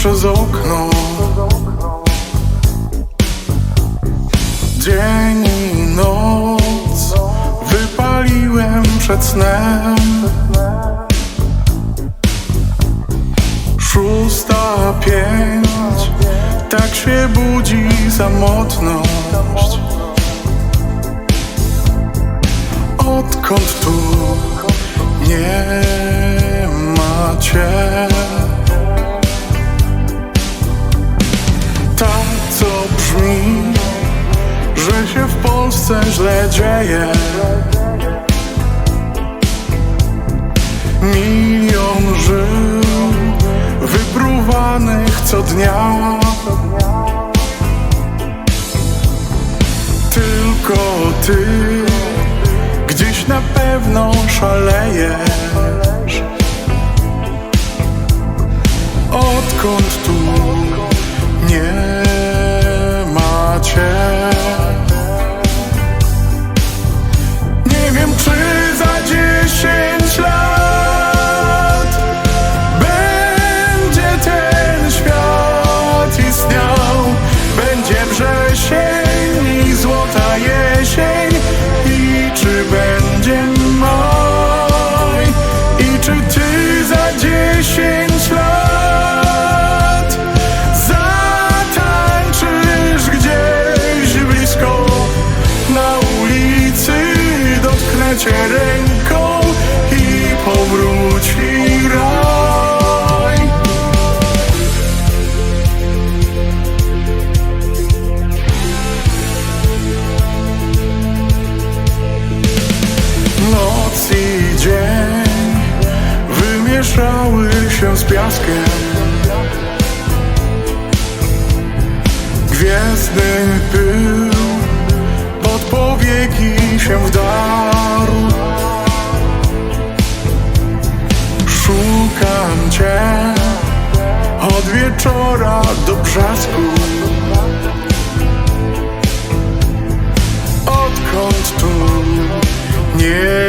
przez okno. Dzień i noc Wypaliłem przed snem. Szósta pięć Tak się budzi samotność. Odkąd tu nie ma Polsce źle dzieje Milion żył Wypruwanych co dnia. Tylko ty Gdzieś na pewno szalejesz. Odkąd tu nie dotknę cię ręką I powróci raj. Noc i dzień wymieszały się z piaskiem wieczora do brzasku. Odkąd tu nie